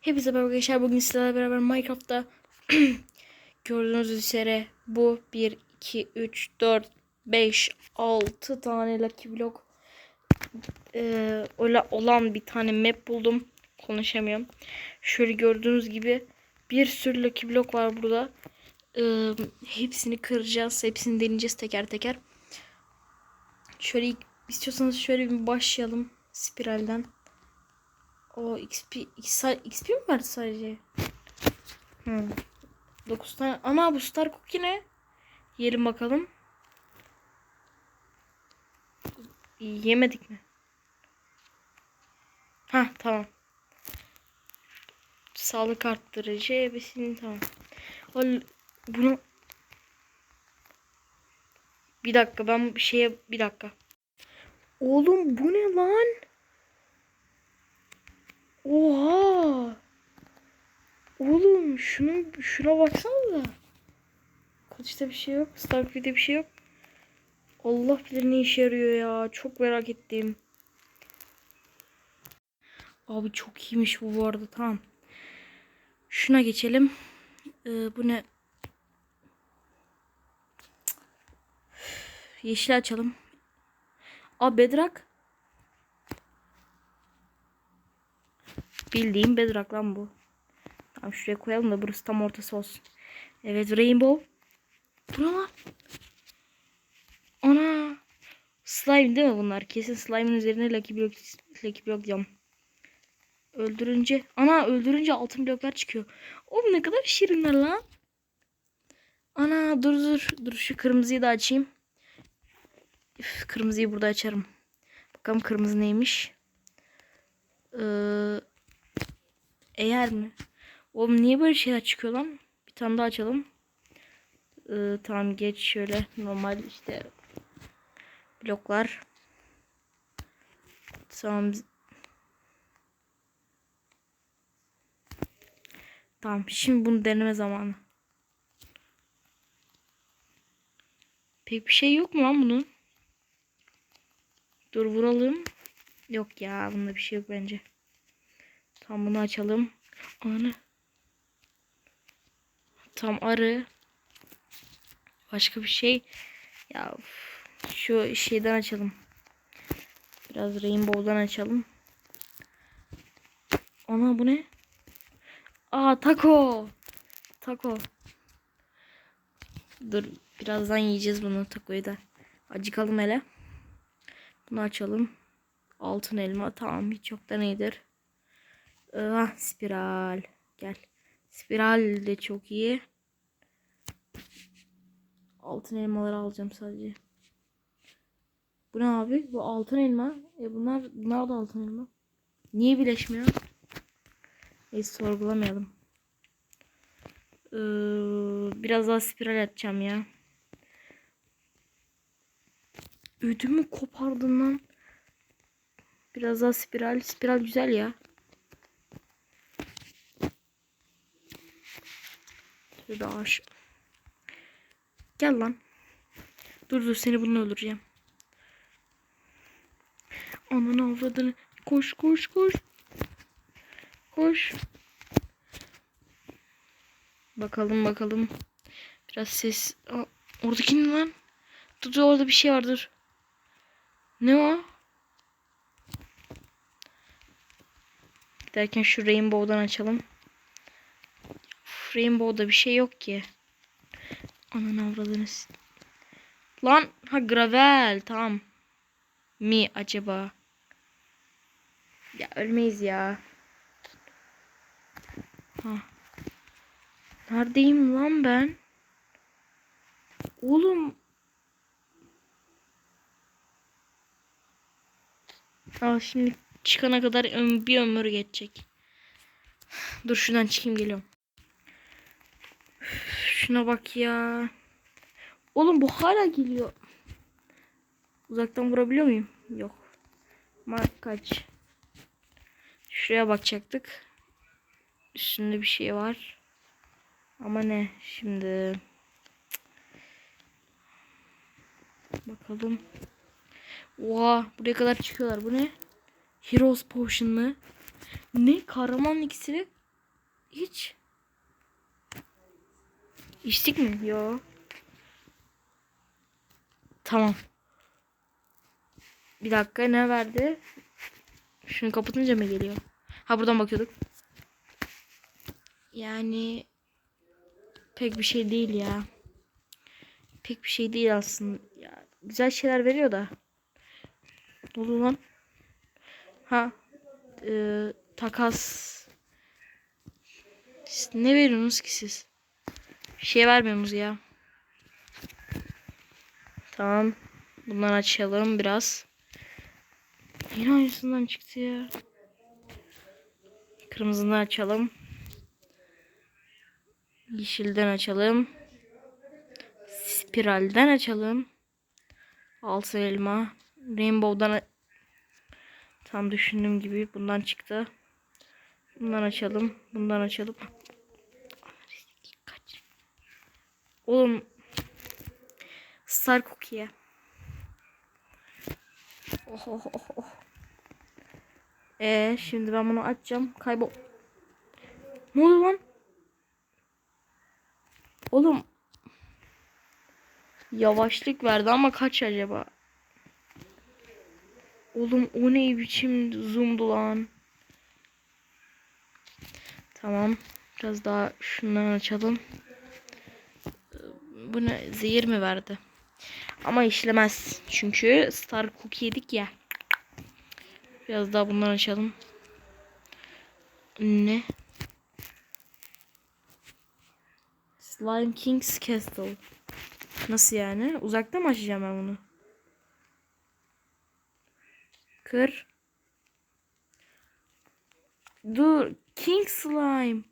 Hepinize merhaba arkadaşlar. Bugün sizlerle beraber Minecraft'ta gördüğünüz üzere bu 1, 2, 3, 4, 5, 6 tane Lucky Block ee, öyle olan bir tane map buldum. Konuşamıyorum. Şöyle gördüğünüz gibi bir sürü Lucky Block var burada. Ee, hepsini kıracağız. Hepsini deneyeceğiz teker teker. Şöyle istiyorsanız şöyle bir başlayalım spiralden. O XP XP, mi vardı sadece? Hı. 9 tane. Ana bu Star Cookie ne? Yiyelim bakalım. Yemedik mi? Ha tamam. Sağlık arttırıcı besin tamam. O, bunu bir dakika ben bir şeye bir dakika. Oğlum bu ne lan? Oha! Oğlum şunun şuna baksana. Kılıçta bir şey yok. Starkey'de bir şey yok. Allah bilir ne işe yarıyor ya. Çok merak ettim. Abi çok iyiymiş bu bu arada. Tamam. Şuna geçelim. Ee, bu ne? Yeşil açalım. Aa bedrak. Bildiğim bedrock lan bu. Tamam şuraya koyalım da burası tam ortası olsun. Evet rainbow. Bu ne lan? Ana. Slime değil mi bunlar? Kesin slime'ın üzerine lucky block, lucky block diyorum. Öldürünce. Ana öldürünce altın bloklar çıkıyor. Oğlum ne kadar şirinler lan. Ana dur dur. Dur şu kırmızıyı da açayım. Üf, kırmızıyı burada açarım. Bakalım kırmızı neymiş. Ee, eğer mi? Oğlum niye böyle şeyler çıkıyor lan? Bir tane daha açalım. Ee, tamam geç şöyle normal işte bloklar. Tamam. Tamam şimdi bunu deneme zamanı. Pek bir şey yok mu lan bunun? Dur vuralım. Yok ya bunda bir şey yok bence. Tamam bunu açalım. Anı. Tam arı. Başka bir şey. Ya şu şeyden açalım. Biraz rainbow'dan açalım. Ana bu ne? Aa taco. Taco. Dur birazdan yiyeceğiz bunu tacoyu da. Acıkalım hele. Bunu açalım. Altın elma tamam hiç yoktan iyidir. Ah spiral. Gel. Spiral de çok iyi. Altın elmaları alacağım sadece. Bu ne abi? Bu altın elma. E bunlar bunlar da altın elma. Niye birleşmiyor? Neyse sorgulamayalım. Ee, biraz daha spiral atacağım ya. Ödümü kopardın lan. Biraz daha spiral. Spiral güzel ya. Şöyle aş. Gel lan. Dur dur seni bununla öldüreceğim. Ananı avradını. Koş koş koş. Koş. Bakalım bakalım. Biraz ses. Aa, oradaki ne lan? Dur dur orada bir şey vardır. Ne o? Giderken şu rainbow'dan açalım. Rainbow'da bir şey yok ki. Ananı avradınız. Lan ha gravel tamam. Mi acaba? Ya ölmeyiz ya. Ha. Neredeyim lan ben? Oğlum. Aa şimdi çıkana kadar bir ömür geçecek. Dur şuradan çıkayım geliyorum. Şuna bak ya. Oğlum bu hala geliyor. Uzaktan vurabiliyor muyum? Yok. Mark kaç? Şuraya bakacaktık. Üstünde bir şey var. Ama ne? Şimdi bakalım. Oha, buraya kadar çıkıyorlar. Bu ne? Heroes Potion mı? Ne? Kahraman iksiri? Hiç. İçtik mi? Yo. Tamam. Bir dakika ne verdi? Şunu kapatınca mı geliyor? Ha buradan bakıyorduk. Yani pek bir şey değil ya. Pek bir şey değil aslında. Ya, güzel şeyler veriyor da. Ne oluyor lan? Ha. e, takas. Siz ne veriyorsunuz ki siz? Bir şey vermiyorsunuz ya. Tamam. Bundan açalım biraz. Yine aynısından çıktı ya. Kırmızından açalım. Yeşilden açalım. Spiralden açalım. Altın elma. Rainbow'dan tam düşündüğüm gibi bundan çıktı. Bundan açalım. Bundan açalım. Kaç. Oğlum Star Cookie'ye. Oh oh oh oh. Ee, şimdi ben bunu açacağım. Kaybol. Ne oluyor lan? Oğlum. Yavaşlık verdi ama kaç acaba? Oğlum o ne biçim zoom'du lan. Tamam. Biraz daha şundan açalım. Bu ne? Zehir mi verdi? Ama işlemez. Çünkü Star Cookie yedik ya. Biraz daha bundan açalım. Ne? Slime King's Castle. Nasıl yani? Uzakta mı açacağım ben bunu? Kır. Dur. King Slime.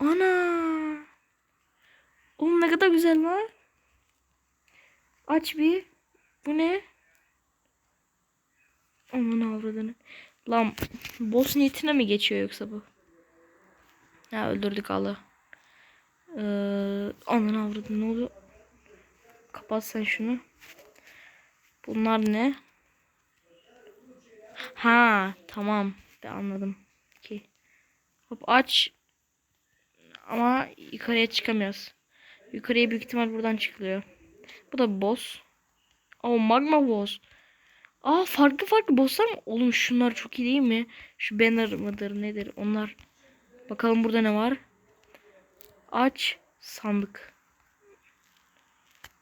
Ana. Oğlum ne kadar güzel lan. Aç bir. Bu ne? Aman avradını. Lan boss niyetine mi geçiyor yoksa bu? Ya öldürdük Allah. Ee, aman avradını ne oluyor? Kapat sen şunu. Bunlar ne? Ha tamam. Ben anladım. Okey. Hop aç. Ama yukarıya çıkamıyoruz. Yukarıya büyük ihtimal buradan çıkılıyor. Bu da boss. Oh magma boss. Aa farklı farklı bosslar mı? Oğlum şunlar çok iyi değil mi? Şu banner mıdır nedir? Onlar. Bakalım burada ne var? Aç sandık.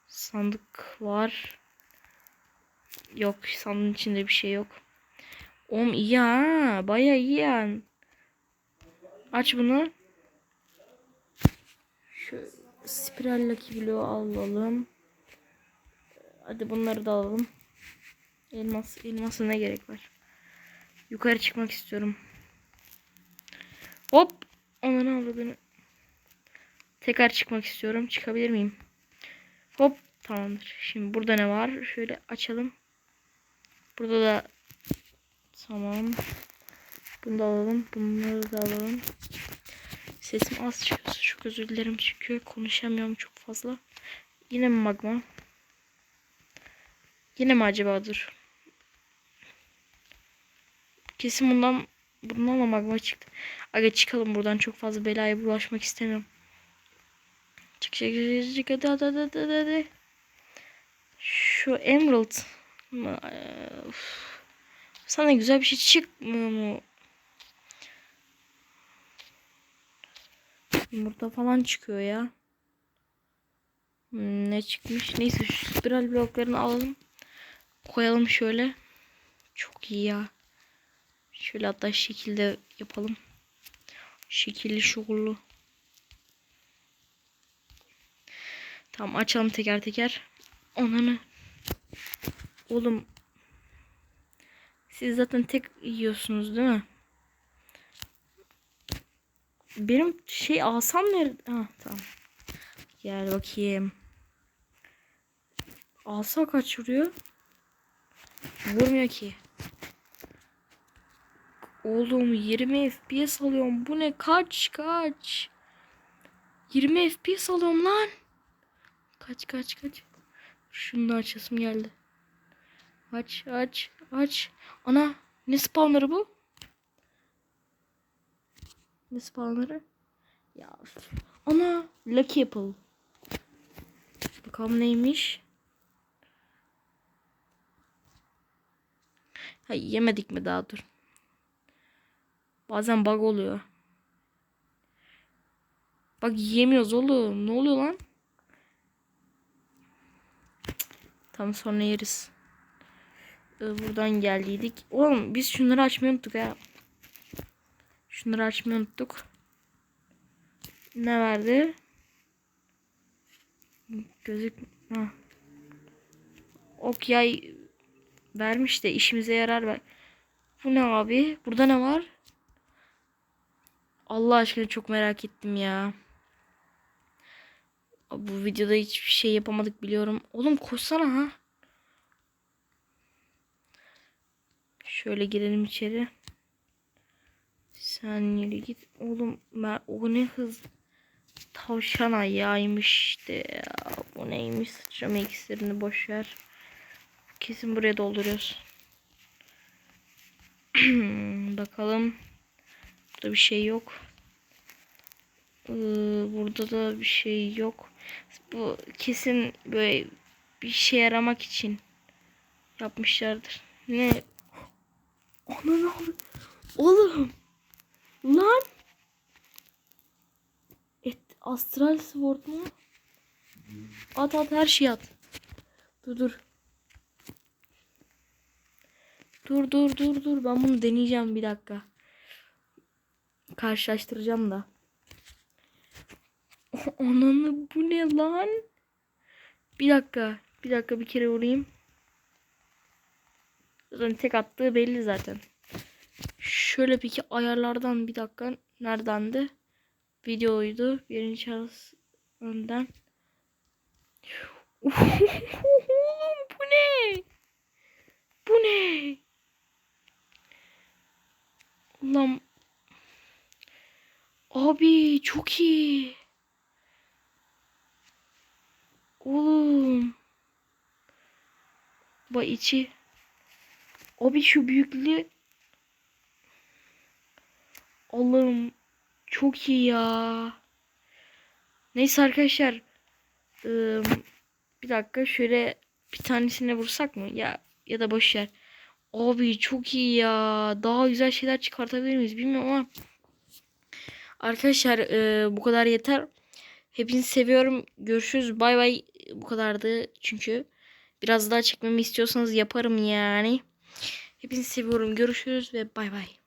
Sandık var. Yok sandığın içinde bir şey yok. Oğlum iyi ha. Baya iyi yani. Aç bunu. Şu spiral Lucky Block'u alalım. Hadi bunları da alalım. Elmas, elmasa ne gerek var? Yukarı çıkmak istiyorum. Hop. Aman avradını. Tekrar çıkmak istiyorum. Çıkabilir miyim? Hop. Tamamdır. Şimdi burada ne var? Şöyle açalım. Burada da tamam. Bunu da alalım. Bunları da alalım. Sesim az çıkıyorsa çok özür dilerim çünkü konuşamıyorum çok fazla. Yine mi magma? Yine mi acaba dur. Kesin bundan bundan da magma çıktı. Aga çıkalım buradan çok fazla belaya bulaşmak istemiyorum. Çık çık çık çık hadi hadi hadi hadi hadi. Şu emerald mı? Ee, uf. Sana güzel bir şey çıkmıyor mu? Yumurta falan çıkıyor ya. Hmm, ne çıkmış? Neyse şu spiral bloklarını alalım. Koyalım şöyle. Çok iyi ya. Şöyle hatta şekilde yapalım. Şekilli şuurlu. Tamam açalım teker teker. Onanı. Oğlum. Siz zaten tek yiyorsunuz değil mi? Benim şey alsam nerede? Ha tamam. Gel bakayım. Alsa kaç vuruyor? Vurmuyor ki. Oğlum 20 FPS alıyorum. Bu ne? Kaç kaç. 20 FPS alıyorum lan. Kaç kaç kaç. Şunu da açasım geldi. Aç aç aç. Ana ne spawner'ı bu? Ne spawner'ı? Ya. Ana Lucky Apple. Bakalım neymiş. Ha, yemedik mi daha dur. Bazen bug oluyor. Bak yiyemiyoruz oğlum. Ne oluyor lan? Tam sonra yeriz. Buradan geldiydik. Oğlum biz şunları açmayı unuttuk ya. Şunları açmayı unuttuk. Ne verdi? Gözük... Ha. Ok yay vermiş de işimize yarar ver. Bu ne abi? Burada ne var? Allah aşkına çok merak ettim ya. Bu videoda hiçbir şey yapamadık biliyorum. Oğlum koşsana ha. Şöyle girelim içeri. Sen yürü git. Oğlum ben, o ne hız. Tavşan ayağıymış işte ya. Bu neymiş sıçrama iksirini boş ver. Kesin buraya dolduruyoruz. Bakalım. Burada bir şey yok. Ee, burada da bir şey yok. Bu kesin böyle bir şey yaramak için yapmışlardır. Ne? Ana ne oldu? Oğlum. Lan. Et, astral sword mu? At at her şeyi at. Dur dur. Dur dur dur dur. Ben bunu deneyeceğim bir dakika. Karşılaştıracağım da. Ananı bu ne lan? Bir dakika. Bir dakika bir kere vurayım. Zaten tek attığı belli zaten. Şöyle peki ayarlardan bir dakika. Neredendi? Videoydu. Birinci şahıs önden. Oğlum bu ne? Bu ne? Ulan Abi çok iyi. Oğlum. Bak içi. Abi şu büyüklüğü. Allah'ım çok iyi ya. Neyse arkadaşlar. Bir dakika şöyle bir tanesine vursak mı? Ya ya da boş yer. Abi çok iyi ya. Daha güzel şeyler çıkartabilir miyiz bilmiyorum ama. Arkadaşlar bu kadar yeter. Hepinizi seviyorum. Görüşürüz. Bay bay. Bu kadardı çünkü. Biraz daha çekmemi istiyorsanız yaparım yani. Hepinizi seviyorum. Görüşürüz ve bay bay.